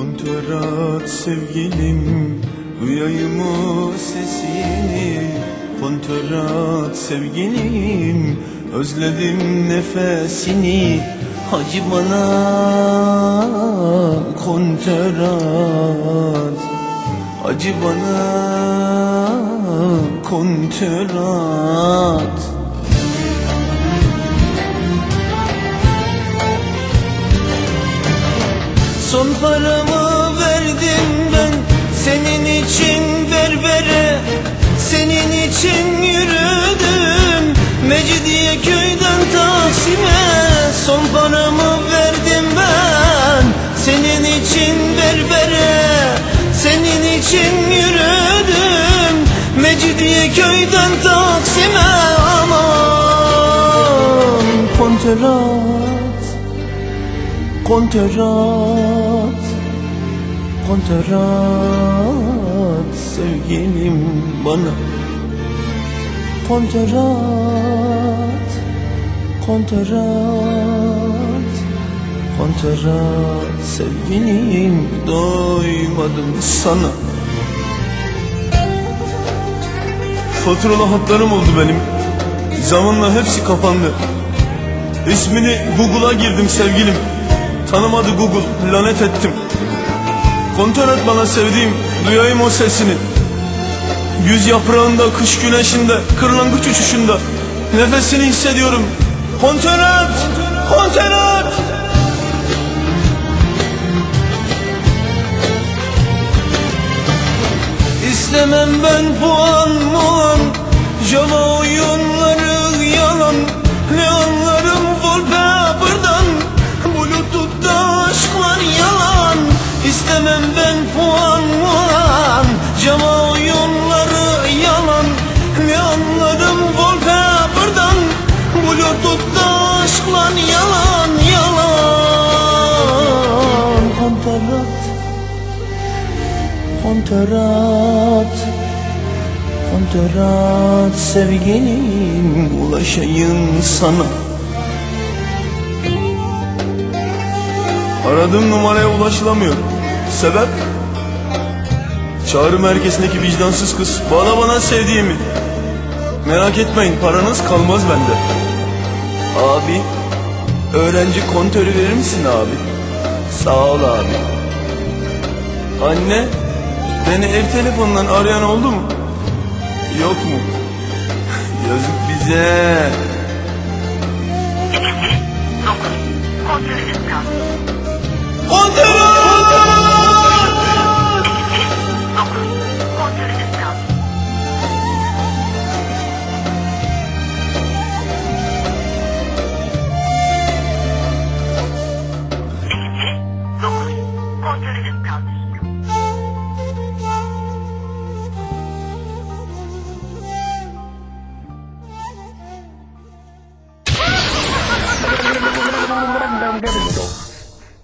Kontrat sevgilim Duyayım o sesini. Kontrat sevgilim Özledim nefesini. Hacı bana kontrat Acı bana kontrat Son paramı verdim ben Senin için berbere Senin için yürüdüm. Mecidiye köyden Taksim'e Son paramı verdim ben Senin için berbere Senin için yürüdüm. Mecidiye köyden Taksim'e Aman kontrat Kontrat Kontrat Sevgilim bana. Kontrat Kontrat Kontrat Sevgilim doymadım sana. Faturalı hatlarım oldu benim. Zamanla hepsi kapandı. İsmini Google'a girdim sevgilim Tanımadı Google lanet ettim. Kontrol et bana sevdiğim Duyayım o sesini. Yüz yaprağında kış güneşinde Kırlangıç uçuşunda. Nefesini hissediyorum. Kontrol et! Kontrol et! İstemem ben puan muan Java oyunları yalan. Ne anlarım Kontrat Kontrat sevgilim ulaşayım sana. Aradığım numaraya ulaşılamıyor Sebep? Çağrı merkezindeki vicdansız kız Bana bana sevdiğimi Merak etmeyin paranız kalmaz bende. Abi Öğrenci kontörü verir misin abi? Sağ ol abi. Anne Beni ev telefonundan arayan oldu mu? Yok mu? Yazık bize. Kontrolsüz kal. Kontör! around everything.